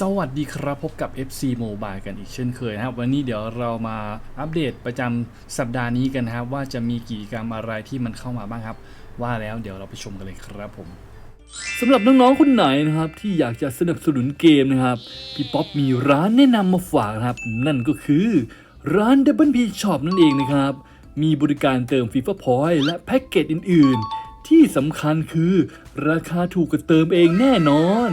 สวัสดีครับพบกับ FC Mobile กันอีกเช่นเคยนะครับ วันนี้เดี๋ยวเรามาอัปเดตประจำสัปดาห์นี้กันนะครับ ว่าจะมีกิจกรรมอะไรที่มันเข้ามาบ้างครับ ว่าแล้วเดี๋ยวเราไปชมกันเลยครับผมสำหรับน้องๆคนไหนนะครับ ที่อยากจะสนับสนุนเกมนะครับ พี่ป๊อปมีร้านแนะนำมาฝากนะครับ นั่นก็คือร้าน Double P Shop นั่นเองนะครับ มีบริการเติม FIFA Point และแพ็กเกจอื่น ๆ ที่สำคัญคือราคาถูกกว่าเติมเองแน่นอน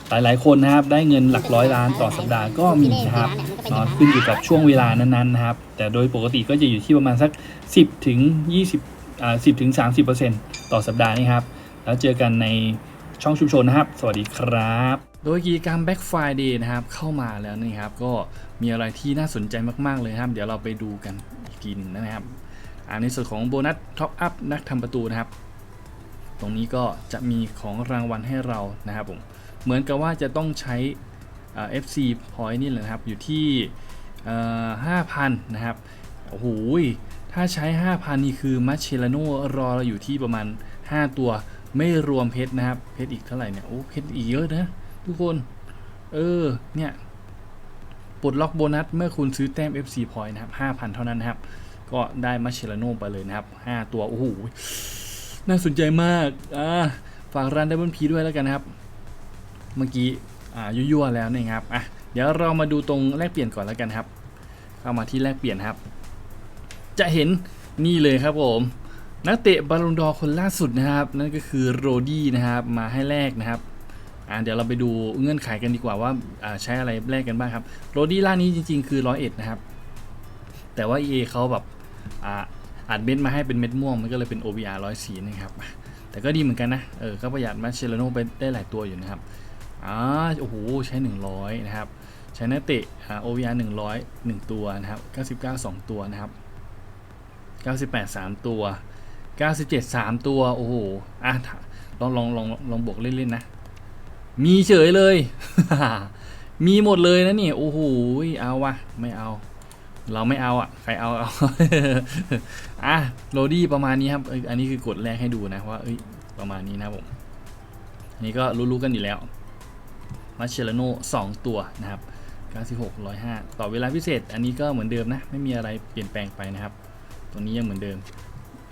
หลายๆ คนนะครับได้เงินหลักร้อยล้านต่อสัปดาห์ก็มีนะครับนาะขึ้นอยู่กับช่วงเวลานั้นๆนะครับ แต่โดยปกติก็จะอยู่ที่ประมาณสัก 10ถึง20อ่า10ถึง30%ต่อสัปดาห์นี่ครับ แล้วเจอกันในช่องชุมชนนะครับ สวัสดีครับ โดยกิจกรรม Black Friday นะครับ เข้ามาแล้วนี่ครับ ก็มีอะไรที่น่าสนใจมากๆเลยครับ เดี๋ยวเราไปดูกันอีกทีนึงนะครับอ่าในส่วนของโบนัสท็อปอัพนักทำประตูนะครับ ตรงนี้ก็จะมีของรางวัลให้เรานะครับผม เหมือนกับว่าจะต้องใช้ FC point นี่แหละนะครับ อยู่ที่ห้าพันนะครับ โอ้โห ถ้าใช้ 5,000 นี่คือมัชเชลโนรอเราอยู่ที่ประมาณ 5 ตัว ไม่รวมเพชรนะครับ เพชรอีกเท่าไหร่เนี่ย โอ้ เพชรอีกเยอะนะ ทุกคน เออ เนี่ยปลดล็อกโบนัสเมื่อคุณซื้อแต้ม FC point นะครับ 5,000 เท่านั้นนะครับ ก็ได้มัชเชลโนไปเลยนะครับ 5 ตัว โอ้โห น่าสนใจมาก อ่า ฝากร้านดับเบิลพีด้วยแล้วกันนะครับ เมื่อกี้อ่ายั่วๆแล้วนะครับอะเดี๋ยวเรามาดูตรงแลกเปลี่ยนก่อนแล้วกันครับ เข้ามาที่แลกเปลี่ยนครับ จะเห็นนี่เลยครับผมนักเตะบอลลงดอร์คนล่าสุดนะครับ นั่นก็คือโรดี้นะครับมาให้แลกนะครับอ่าเดี๋ยวเราไปดูเงื่อนไขกันดีกว่าว่าาใช้อะไรแลกกันบ้างครับโรดี้ล่านี้จริง ๆ คือร้อยเอ็ดนะครับ แต่ว่า EA เขาแบบอ่าอัดเม็ดมาให้เป็นเม็ดม่วง มันก็เลยเป็น OVR 104 นะครับ แต่ก็ดีเหมือนกันนะ เออก็ประหยัดมาเชลโนไปได้หลายตัวอยู่นะครับ อ่าโอ้โหใช้ 100 นะครับ ใช้นักเตะอ่า OVR 100 1 ตัวนะครับ 99 2 ตัวนะครับ 98 3 ตัว 97 3 ตัว โอ้โหอะลองลองลองลองบวกเล่นๆนะ มีเฉยเลย มีหมดเลยนะนี่ โอ้โหเอาวะไม่เอา เราไม่เอาอะ ใครเอาเอาอะโรดี้ประมาณนี้ครับ อันนี้คือกดแรกให้ดูนะว่าเอ้ยประมาณนี้นะผมอันนี้ก็รู้ๆกันอยู่แล้ว มาเชลโน2ตัวนะครับ96 105 ต่อเวลาพิเศษ อันนี้ก็เหมือนเดิมนะ ไม่มีอะไรเปลี่ยนแปลงไปนะครับ ตัวนี้ยังเหมือนเดิม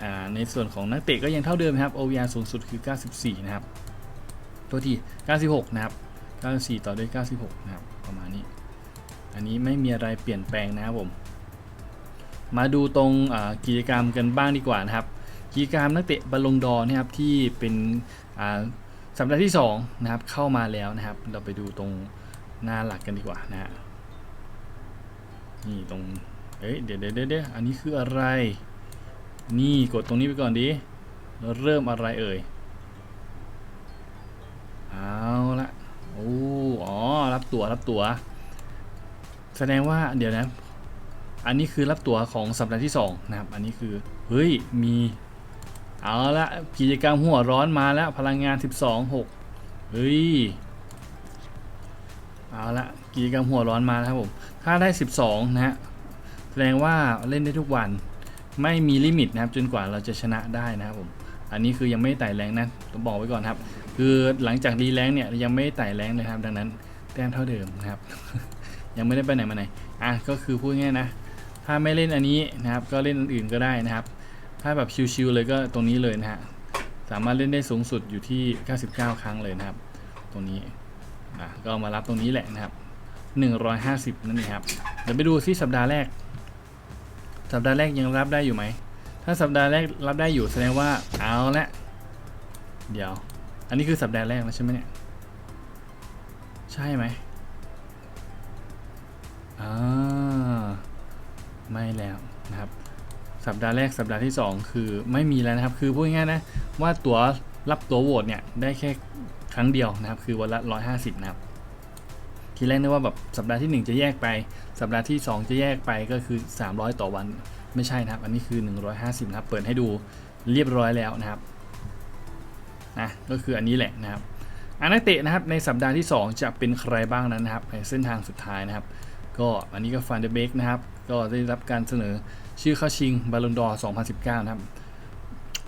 อ่าในส่วนของนักเตะก็ยังเท่าเดิมครับ OVR สูงสุดคือ 94 นะครับ ตัวที่ 96 นะครับ 94 ต่อด้วย 96 นะครับ ประมาณนี้ อันนี้ไม่มีอะไรเปลี่ยนแปลงนะครับผม มาดูตรงกิจกรรมกันบ้างดีกว่านะครับ กิจกรรมนักเตะบอลลงดอร์นะครับที่เป็นอ่า สัปดาห์ที่2นะครับเข้ามาแล้วนะครับ เราไปดูตรงหน้าหลักกันดีกว่านะฮะนี่ตรงเอ้ยเดี๋ยวเดี๋ยวเดี๋ยวอันนี้คืออะไร นี่กดตรงนี้ไปก่อนดิแล้วเริ่มอะไรเอ่ยเอาละโอ้อ๋อรับตั๋วรับตั๋วแสดงว่าเดี๋ยวนะ อันนี้คือรับตั๋วของสัปดาห์ที่2นะครับ อันนี้คือเฮ้ยมี เอาละกิจกรรมหัวร้อนมาแล้ว พลังงาน 12 6 เฮ้ย เอาละกิจกรรมหัวร้อนมาแล้วครับผม ถ้าได้ 12 นะฮะ แสดงว่าเล่นได้ทุกวัน ไม่มีลิมิตนะครับ จนกว่าเราจะชนะได้นะครับผม อันนี้คือยังไม่ไต่แรงนะต้องบอกไว้ก่อนครับ คือหลังจากรีแรงเนี่ยยังไม่ไต่แรงเลยครับ ดังนั้นแต้มเท่าเดิมนะครับ ยังไม่ได้ไปไหนมาไหน อะ ก็คือพูดง่ายนะ ถ้าไม่เล่นอันนี้นะครับ ก็เล่นอันอื่นก็ได้นะครับ ถ้าแบบชิวๆเลยก็ตรงนี้เลยนะฮะ สามารถเล่นได้สูงสุดอยู่ที่ 99 ครั้งเลยนะครับ ตรงนี้อะก็มารับตรงนี้แหละนะครับ 150 นั่นเองครับ เดี๋ยวไปดูซิสัปดาห์แรก สัปดาห์แรกยังรับได้อยู่ไหม ถ้าสัปดาห์แรกรับได้อยู่แสดงว่าเอาละ เดี๋ยว อันนี้คือสัปดาห์แรกแล้วใช่ไหมเนี่ย ใช่ไหมอ่าไม่แล้วนะครับ สัปดาห์แรกสัปดาห์ที่ 2 คือไม่มีแล้วนะครับ คือพูดง่ายๆนะว่าตั๋วรับตั๋วโหวตเนี่ยได้แค่ครั้งเดียวนะครับ คือวันละ 150 นะครับ ทีแรกนึกว่าแบบสัปดาห์ที่ 1 จะแยกไป สัปดาห์ที่ 2 จะแยกไปก็คือ 300 ต่อวันไม่ใช่นะครับ อันนี้คือ 150 นะครับ เปิดให้ดูเรียบร้อยแล้วนะครับนะก็คืออันนี้แหละนะครับอันนักเตะนะครับในสัปดาห์ที่ 2 จะเป็นใครบ้างนั้นนะครับในเส้นทางสุดท้ายนะครับ ก็อันนี้ก็ฟันเดเบกนะครับ ก็ได้รับการเสนอ ชื่อเข้าชิงบาล o นดอร์2019 นะครับ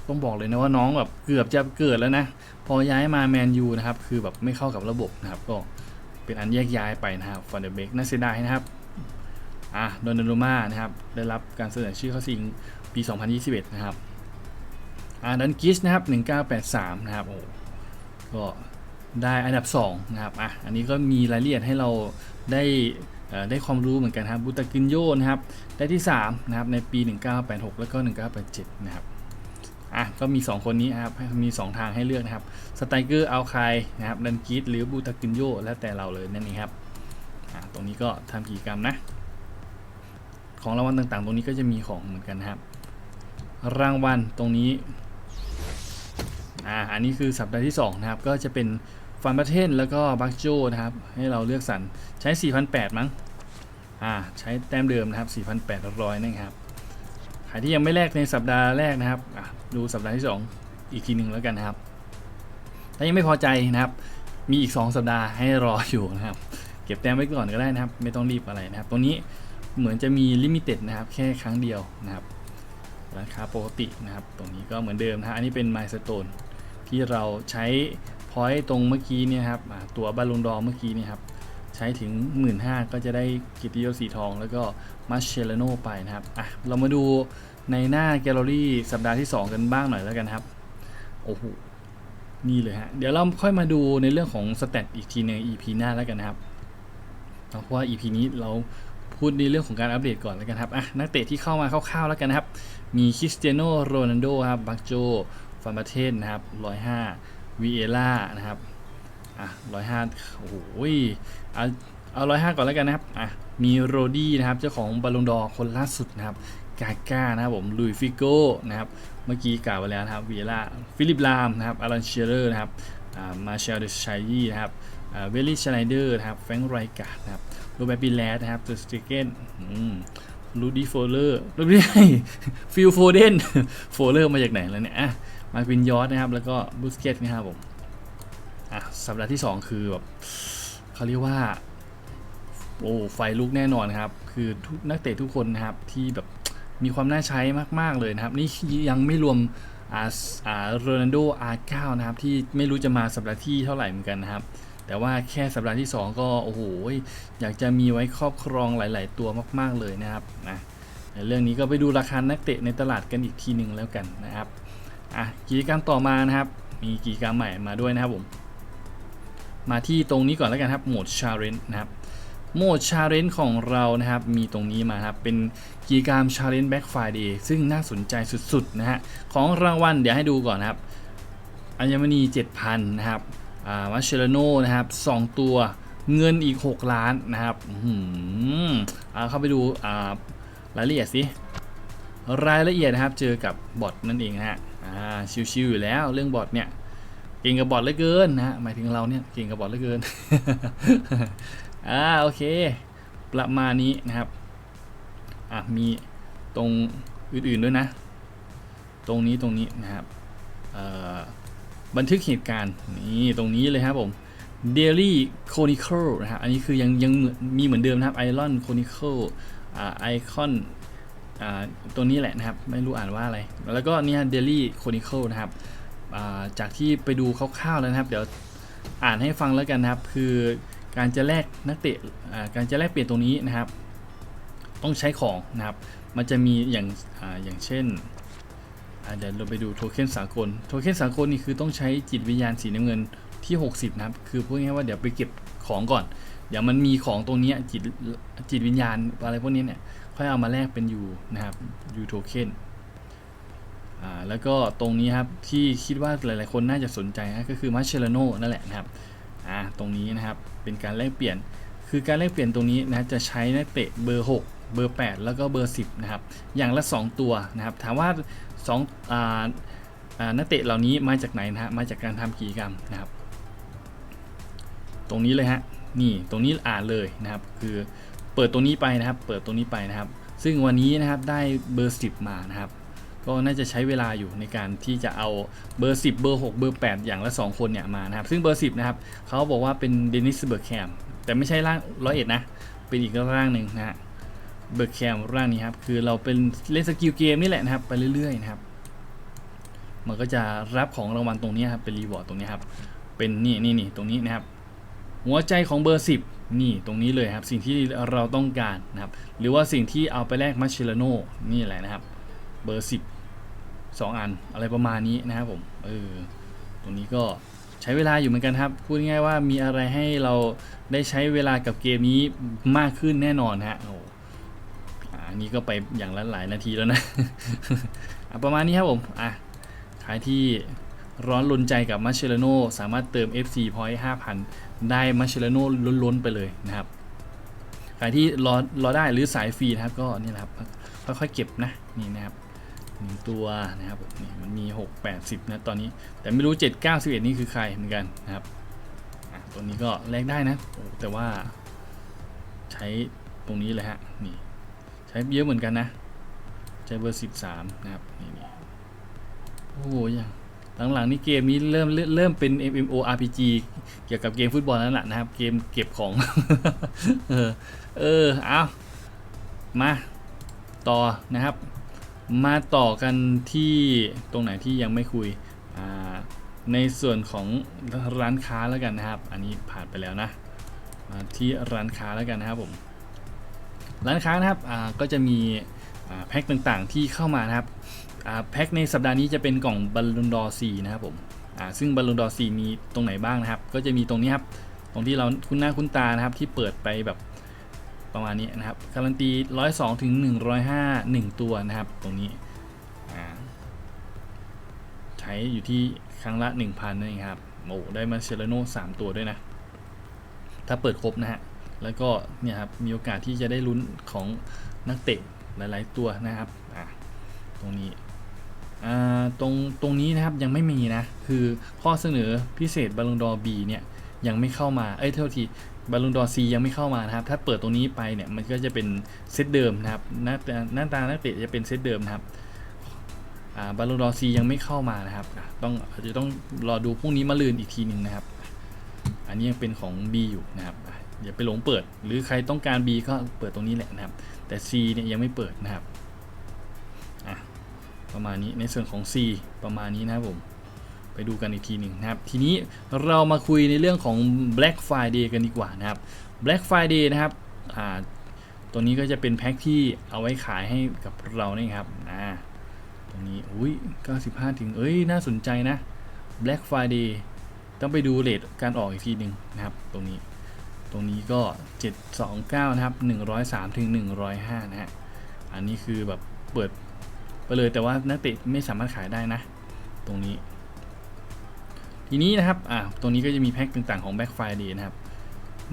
ต้องบอกเลยนะว่าน้องแบบเกือบจะเกิดแล้วนะ พอย้ายมาแมนยูนะครับ คือแบบไม่เข้ากับระบบนะครับ ก็เป็นอันแยกย้ายไปนะครับฟันเดเบกน่าเสียดายนะครับอะโดนรูมานะครับ ได้รับการเสนอชื่อเข้าชิงปี 2021 นะครับอ่าดันกิชนะครับ 1983 นะครับโอ้ก็ได้อันดับ 2 นะครับอะอันนี้ก็มีรายละเอียดให้เราได้ ได้ความรู้เหมือนกันครับบูตากินโยนะครับได้ที่3นะครับในปี 1986 แล้วก็ 1987 นะครับอะก็มี 2 คนนี้นครับมี 2 ทางให้เลือกนะครับสไตเกอร์เอาคายนะครับดันกิชหรือบูตากินโยแล้วแต่เราเลยนั่นเองครับอะตรงนี้ก็ทำกิจกรรมนะ ของรางวัลต่างๆ ตรงนี้ก็จะมีของเหมือนกันครับ รางวัลตรงนี้อ่าอันนี้คือสัปดาห์ที่ 2 นะครับ ก็จะเป็น ฟันประเทศแล้วก็บักโจนะครับ ให้เราเลือกสรรใช้ 4,800 มั้ง อ่า ใช้แต้มเดิมนะครับ 4,800 นะครับ ใครที่ยังไม่แลกในสัปดาห์แรกนะครับ ดูสัปดาห์ที่ 2 อีกทีหนึ่งแล้วกันนะครับ ถ้ายังไม่พอใจนะครับ มีอีก 2 สัปดาห์ให้รออยู่นะครับ เก็บแต้มไว้ก่อนก็ได้นะครับ ไม่ต้องรีบอะไรนะครับ ตรงนี้เหมือนจะมีลิมิเต็ดนะครับ แค่ครั้งเดียวนะครับราคาปกตินะครับ ตรงนี้ก็เหมือนเดิมนะฮะอันนี้เป็น m ม s t o n e ที่เราใช้ พอยต์ตรงเมื่อกี้เนี่ยครับตัวบาลงดอเมื่อกี้เนี่ยครับใช้ถึง 1 5ื่นก็จะได้กิติยศสีทองแล้วก็มัชเชลโนไปนะครับอะเรามาดูในหน้าแกลเลอรี่สัปดาห์ที่ 2 กันบ้างหน่อยแล้วกันครับโอ้โหนี่เลยฮะเดี๋ยวเราค่อยมาดูในเรื่องของสเตตอีกทีหนึง EP หน้าแล้วกันนะครับเพราะว่า EP นี้เราพูดในเรื่องของการอัปเดตก่อนแล้วกันครับอะนักเตะที่เข้ามาคร่าวๆแล้วกันนะครับ มีคริสเตียโนโรนัลโดครับบักโจฟานประเทศนะครับ105 วีเอล่านะครับอะ105โอ้โหเอาเอา105ก่อนแล้วกันนะครับอะมีโรดี้นะครับเจ้าของบอลลงดอร์คนล่าสุดนะครับกาก้านะครับผมลุยฟิโก้นะครับเมื่อกี้กล่าวไปแล้วนะครับวีเอล่าฟิลิปลามนะครับอารันเชเรอร์นะครับอ่ามาเชลเดชัยยี่นะครับอ่าเวลลี่ชไนเดอร์นะครับแฟรงค์ไรกาดนะครับโรเบร์ตปิแลสนะครับตัวสติเกนลูดี้โฟเลอร์ลูดี้ฟิลโฟเดนโฟเลอร์มาจากไหนแล้วเนี่ยอะ มาวินยอร์ดนะครับ แล้วก็บูสเกตนะครับผมอะสัปดาห์ที่ 2 คือแบบเขาเรียกว่า โอ้ไฟลุกแน่นอนครับ คือทุกนักเตะทุกคนนะครับที่แบบมีความน่าใช้มากๆเลยนะครับ นี่ยังไม่รวมอาอาโรนัลโดอาร์เก้านะครับ ที่ไม่รู้จะมาสัปดาห์ที่เท่าไหร่เหมือนกันนะครับ แต่ว่าแค่สัปดาห์ที่ 2 ก็โอ้โหอยากจะมีไว้ครอบครองหลาย ๆ ตัวมาก ๆเลยนะครับนะเรื่องนี้ก็ไปดูราคานักเตะในตลาดกันอีกทีหนึ่งแล้วกันนะครับ อะกิจกรรมต่อมานะครับ มีกิจกรรมใหม่มาด้วยนะครับผมมาที่ตรงนี้ก่อนแล้วกันครับโหมดชาเลนจ์นะครับโหมดชาเลนจ์ของเรานะครับ มีตรงนี้มาครับ เป็นกิจกรรมชาเลนจ์แบ็กไฟเดย์ซึ่งน่าสนใจสุดๆนะฮะของรางวัลเดี๋ยวให้ดูก่อนนะครับ อัญมณี 7,000 นะครับอ่ามาเชลโนนะครับ 2 ตัวเงินอีก 6 ล้านนะครับอื้อหือาเข้าไปดูรายละเอียดสิ รายละเอียดนะครับ เจอกับบอทนั่นเองฮะอ่าชิวๆอยู่แล้วเรื่องบอทเนี่ยเก่งกับบอทเหลือเกินนะฮะหมายถึงเราเนี่ยเก่งกับบอทเหลือเกินอ่าโอเค ประมาณนี้นะครับอะมีตรงอื่นๆด้วยนะ ตรงนี้ตรงนี้นะครับบันทึกเหตุการณ์นี่ตรงนี้เลยครับผม Daily Chronicle นะครับอันนี้คือยังยังมีเหมือนเดิมนะครับ Iron Chronicle อ่า Icon อ่า ตัวนี้แหละนะครับ ไม่รู้อ่านว่าอะไร แล้วก็เนี่ย Daily Chronicle นะครับจากที่ไปดูคร่าวๆแล้วนะครับ เดี๋ยวอ่านให้ฟังแล้วกันนะครับ คือการจะแลกนักเตะการจะแลกเปลี่ยนตรงนี้นะครับ ต้องใช้ของนะครับ มันจะมีอย่างอาอย่างเช่นเดี๋ยวเราไปดูโทเค็นสากล โทเค็นสากลนี่คือต้องใช้จิตวิญญาณสีน้ำเงินที่ 60 นะครับ คือพูดง่ายๆว่าเดี๋ยวไปเก็บของก่อน เดี๋ยวมันมีของตรงนี้จิตจิตวิญญาณอะไรพวกนี้เนี่ย ค่อยเอามาแลกเป็นยูนะครับยูโทเค็นอ่าแล้วก็ตรงนี้ครับที่คิดว่าหลายๆคนน่าจะสนใจนะก็คือมาเชลโนนั่นแหละนะครับอ่าตรงนี้นะครับเป็นการแลกเปลี่ยน คือการแลกเปลี่ยนตรงนี้นะจะใช้นักเตะเบอร์ 6 เบอร์ 8 แล้วก็เบอร์ 10 นะครับ อย่างละ 2 ตัวนะครับ ถามว่า2อ่าอ่านักเตะเหล่านี้มาจากไหนนะฮะมาจากการทำกิจกรรมนะครับ ตรงนี้เลยฮะนี่ตรงนี้อ่านเลยนะครับ คือ เปิดตรงนี้ไปนะครับ เปิดตรงนี้ไปนะครับ ซึ่งวันนี้นะครับได้เบอร์ 10 มานะครับ ก็น่าจะใช้เวลาอยู่ในการที่จะเอาเบอร์ 10 เบอร์ 6 เบอร์ 8 อย่างละ 2 คนเนี่ยมานะครับ ซึ่งเบอร์ 10 นะครับเขาบอกว่าเป็นเดนิสเบิร์แคมแต่ไม่ใช่ร่างร้อยเอ็ดนะ เป็นอีกร่างหนึ่งนะฮะเบิร์แคมร่างนี้ครับ คือเราเป็นเล่นสกิลเกมนี่แหละนะครับ ไปเรื่อยๆนะครับ มันก็จะรับของรางวัลตรงนี้ครับ เป็นรีวอร์ดตรงนี้ครับ เป็นนี่นี่นี่ตรงนี้นะครับ หัวใจของเบอร์ 10 นี่ตรงนี้เลยครับสิ่งที่เราต้องการนะครับ หรือว่าสิ่งที่เอาไปแลกมัชเชลโนนี่แหละนะครับ เบอร์ 10 2 อันอะไรประมาณนี้นะครับผมเออตรงนี้ก็ใช้เวลาอยู่เหมือนกันครับ พูดง่ายว่ามีอะไรให้เราได้ใช้เวลากับเกมนี้มากขึ้นแน่นอนฮะโอ้อันนี้ก็ไปอย่างละหลายนาทีแล้วนะอะประมาณนี้ครับผมอะใครที่ ร้อนลนใจกับมัชเชลโนสามารถเติม FC point 5,000 ได้มัชเชลโนล้นๆไปเลยนะครับใครที่รอรอได้หรือสายฟรีนะครับก็นี่แหละครับค่อยๆเก็บนะนี่นะครับหนึ่งตัวนะครับนี่มันมี 6 80 นะตอนนี้ แต่ไม่รู้ 7 9 11 นี่คือใครเหมือนกันนะครับอะตัวนี้ก็แลกได้นะแต่ว่าใช้ตรงนี้เลยฮะนี่ใช้เยอะเหมือนกันนะ ใช้เบอร์ 13 นะครับนี่นี่โอ้ยยัง หลังๆนี่เกมนี้เริ่มเริ่มเป็น MMORPG เกี่ยวกับเกมฟุตบอลนั่นแหละนะครับ เกมเก็บของ เออ เออ เอามาต่อนะครับ มาต่อกันที่ตรงไหนที่ยังไม่คุย อ่า ในส่วนของร้านค้าแล้วกันนะครับ อันนี้ผ่านไปแล้วนะ มาที่ร้านค้าแล้วกันนะครับผม ร้านค้านะครับ อ่า ก็จะมีแพ็คต่างๆที่เข้ามานะครับ แพ็คในสัปดาห์นี้จะเป็นกล่องบอลลูนดอร์ซีนะครับผมซึ่งบอลลูนดอร์ซีมีตรงไหนบ้างนะครับ ก็จะมีตรงนี้ครับ ตรงที่เราคุ้นหน้าคุ้นตานะครับ ที่เปิดไปแบบประมาณนี้นะครับ การันตี 102 ถึง 105 1 ตัวนะครับ ตรงนี้ใช้อยู่ที่ครั้งละ 1,000นั่นเองครับโอ้ได้มาเชลโน่3ตัวด้วยนะ ถ้าเปิดครบนะฮะ แล้วก็เนี่ยครับ มีโอกาสที่จะได้ลุ้นของนักเตะหลาย ๆ ตัวนะครับ อ่าตรงนี้ ตรงตรงนี้นะครับยังไม่มีนะ คือข้อเสนอพิเศษบอลลูนดอร์บีเนี่ยยังไม่เข้ามา เอ้ยเท่าทีบอลลูนดอร์ซียังไม่เข้ามานะครับ ถ้าเปิดตรงนี้ไปเนี่ยมันก็จะเป็นเซตเดิมนะครับหน้าตาหน้าตานักเตะจะเป็นเซตเดิมนะครับอ่าบอลลูนดอร์ซียังไม่เข้ามานะครับ ต้องอาจจะต้องรอดูพรุ่งนี้มาลืนอีกทีหนึ่งนะครับ อันนี้ยังเป็นของ B อยู่นะครับอย่าไปหลงเปิด หรือใครต้องการ B ก็เปิดตรงนี้แหละนะครับ แต่ C เนี่ยยังไม่เปิดนะครับ ประมาณนี้ในส่วนของ C ประมาณนี้นะครับผม ไปดูกันอีกทีหนึ่งนะครับ ทีนี้เรามาคุยในเรื่องของ Black Friday กันดีกว่านะครับ Black Friday นะครับตัวนี้ก็จะเป็นแพ็คที่เอาไว้ขายให้กับเราเนี่ยครับอ่าตรงนี้อุ้ย95 ถึง เอ้ย น่าสนใจนะ Black Friday ต้องไปดูเลทการออกอีกทีหนึ่งนะครับ ตรงนี้ ตรงนี้ก็ 729 นะครับ 103 ถึง 105 นะฮะ อันนี้คือแบบเปิด ไปเลยแต่ว่านักเตะไม่สามารถขายได้นะ ตรงนี้ ทีนี้นะครับอ่าตรงนี้ก็จะมีแพ็คต่างๆของ Black Friday นะครับ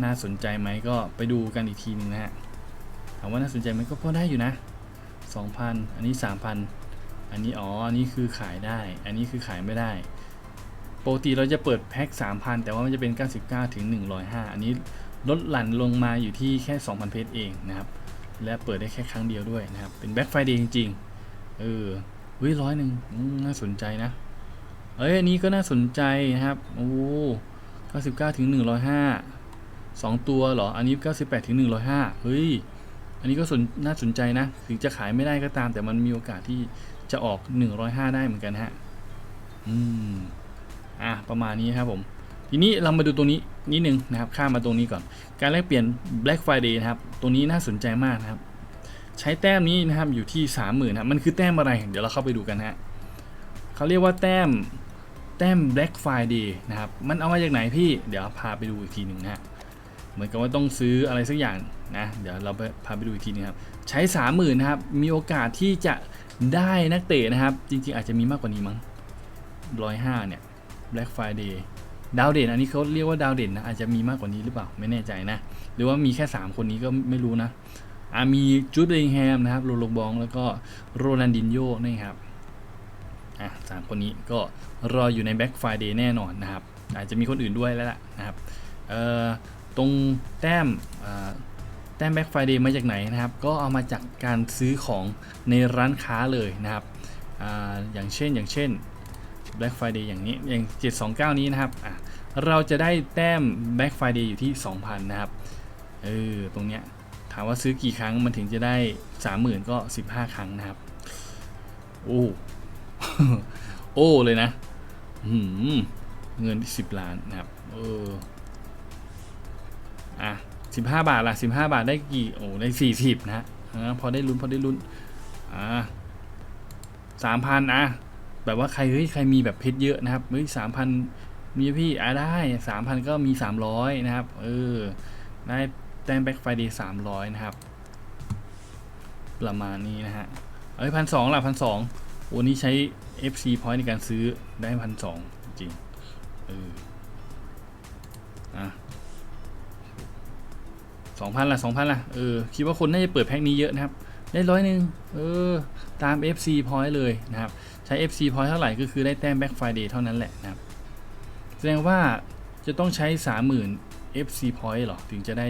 น่าสนใจไหมก็ไปดูกันอีกทีหนึงนะฮะถามว่าน่าสนใจไหมก็พอได้อยู่นะ 2,000 อันนี้ 3,000 อันนี้อ๋ออันนี้คือขายได้ อันนี้คือขายไม่ได้ปกติเราจะเปิดแพ็ค3,000 แต่ว่ามันจะเป็น 99 ถึง 105 อันนี้ลดหลั่นลงมาอยู่ที่แค่ 2,000 เพชรเองนะครับ และเปิดได้แค่ครั้งเดียวด้วยนะครับ เป็น Black Friday จริงๆ เออเฮ้ยร้อยหนึ่งน่าสนใจนะ เอ้ยอันนี้ก็น่าสนใจนะครับ โอ้99ถึง105 2ตัวเหรอ อันนี้98ถึง105เฮ้ย อันนี้ก็สนน่าสนใจนะ ถึงจะขายไม่ได้ก็ตาม แต่มันมีโอกาสที่จะออก105ได้เหมือนกันฮะ อืม อะ ประมาณนี้ครับผม ทีนี้เรามาดูตรงนี้นิดนึงนะครับ ข้ามมาตรงนี้ก่อน การแลกเปลี่ยน Black Friday นะครับ ตรงนี้น่าสนใจมากนะครับ ใช้แต้มนี้นะครับอยู่ที่30,000ครับมันคือแต้มอะไร เดี๋ยวเราเข้าไปดูกันฮะเขาเรียกว่าแต้มแต้ม Black Friday นะครับ มันเอามาจากไหนพี่ เดี๋ยวพาไปดูอีกทีหนึ่งนะเหมือนกับว่าต้องซื้ออะไรสักอย่างนะ เดี๋ยวเราไปพาไปดูอีกทีนึงครับ ใช้ 30,000นะครับ มีโอกาสที่จะได้นักเตะนะครับ จริงๆ อาจจะมีมากกว่านี้มั้ง105เนี่ย Black Friday ดาวเด่น อันนี้เขาเรียกว่าดาวเด่นนะ อาจจะมีมากกว่านี้หรือเปล่า ไม่แน่ใจนะ หรือว่ามีแค่ 3 คนนี้ก็ไม่รู้นะ มีจูดเบลงแฮมนะครับโรโลบองแล้วก็โรนันดินโยนะครับอะสามคนนี้ก็รออยู่ใน Black Friday แน่นอนนะครับ อาจจะมีคนอื่นด้วยแล้วล่ะนะครับเอ่อตรงแต้มอ่าแต้ม Black Friday มาจากไหนนะครับ ก็เอามาจากการซื้อของในร้านค้าเลยนะครับอาอย่างเช่นอย่างเช่น Black Friday อย่างนี้อย่าง 729 นี้นะครับอะเราจะได้แต้ม Black Friday อยู่ที่ 2,000 นะครับเออตรงเนี้ยามว่าซื้อกี่ครั้งมันถึงจะได้30,000ก็15ครั้งนะครับ โอ้โอ้เลยนะหืมเงิน10ล้านนะครับ เออ อะ15บาทละ15บาทได้กี่ โอ้ ได้40นะฮะพอได้ลุ้นพอได้ลุ้น อ่า3,000อะ แบบว่าใคร เฮ้ย ใครมีแบบเพชรเยอะนะครับ เฮ้ยสามพันมีพี่ อะได้สามพันก็มีสามร้อยนะครับ เออ ได้ แต้มแบ็กไฟดย์สามร้อยนะครับ ประมาณนี้นะฮะ เอ้ยพันสองละพันสองวันนี้ใช้ FC point ในการซื้อได้พันสองจริง เออ อะสองพันละสองพันละเออ คิดว่าคนน่าจะเปิดแพ็คนี้เยอะนะครับ ได้ร้อยหนึ่งเออ ตาม FC point เลยนะครับ ใช้ FC point เท่าไหร่ก็คือได้แต้ม Black Friday เท่านั้นแหละนะครับ แสดงว่าจะต้องใช้30,000 FC point หรอ ถึงจะได้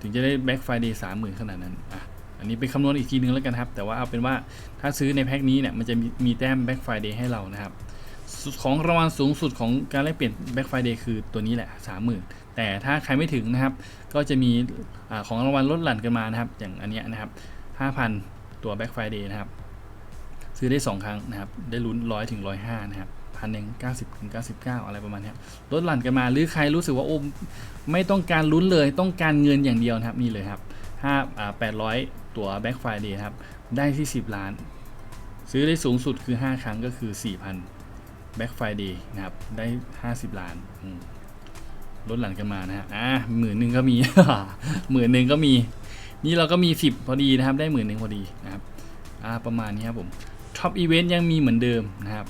ถึงจะได้ Black Friday 30,000ขนาดนั้นอะอันนี้ไปคำนวณอีกทีนึงแล้วกันครับ แต่ว่าเอาเป็นว่าถ้าซื้อในแพ็คนี้เนี่ยมันจะมีมีแต้ม Black Friday ให้เรานะครับของรางวัลสูงสุดของการแลกเปลี่ยน Black Friday คือตัวนี้แหละ30,000แต่ถ้าใครไม่ถึงนะครับ ก็จะมีอของรางวัลลดหลั่นกันมานะครับ อย่างอันเนี้ยนะครับ5,000ตัว Black Friday นะครับ ซื้อได้ 2 ครั้งนะครับ ได้ลุ้นร้อยถึงร้อยห้านะครับ พันหนึ่งเก้าสิบถึงเก้าสิบเก้าอะไรประมาณนี้ลดหลั่นกันมาหรือใครรู้สึกว่าโอ้ไม่ต้องการลุ้นเลยต้องการเงินอย่างเดียวนะครับนี่เลยครับห้าแปดร้อยตัว Black Friday ครับ ได้ที่10ล้าน ซื้อได้สูงสุดคือ5ครั้งก็คือ4,000 Black Friday นะครับ ได้50ล้านลดหลั่นกันมานะฮะอ่าหมื่นหนึ่งก็มีหมื่นหนึ่งก็มี นี่เราก็มี10พอดีนะครับ ได้หมื่นหนึ่งพอดีนะครับ อ่าประมาณนี้ครับผมท็อปอีเวนต์ยังมีเหมือนเดิมนะครับ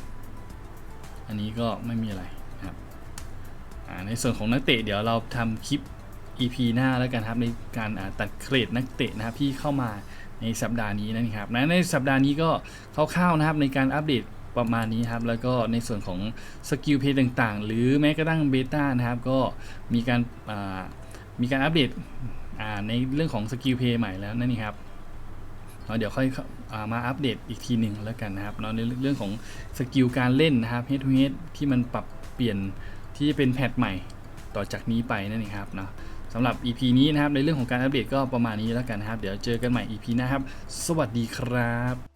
อันนี้ก็ไม่มีอะไรนะครับในส่วนของนักเตะเดี๋ยวเราทำคลิป EP หน้าแล้วกันครับในการตัดเครดนักเตะนะครับที่เข้ามาในสัปดาห์นี้นะครับนะในสัปดาห์นี้ก็คร่าวๆนะครับในการอัปเดตประมาณนี้ครับ แล้วก็ในส่วนของสกิลเพย์ต่างๆ หรือแม้กระทั่งเบต้านะครับ ก็มีการมีการอัปเดตในเรื่องของสกิลเพย์ใหม่แล้วนั่นนี่ครับเดี๋ยวค่อย มาอัปเดตอีกทีหนึ่งแล้วกันนะครับเนาะในเรื่องของสกิลการเล่นนะครับ head to head ที่มันปรับเปลี่ยนที่จะเป็นแพทใหม่ต่อจากนี้ไปนั่นเองครับเนาะสำหรับ EP นี้นะครับในเรื่องของการอัปเดตก็ประมาณนี้แล้วกันนะครับ เดี๋ยวเจอกันใหม่ EP หน้าครับ สวัสดีครับ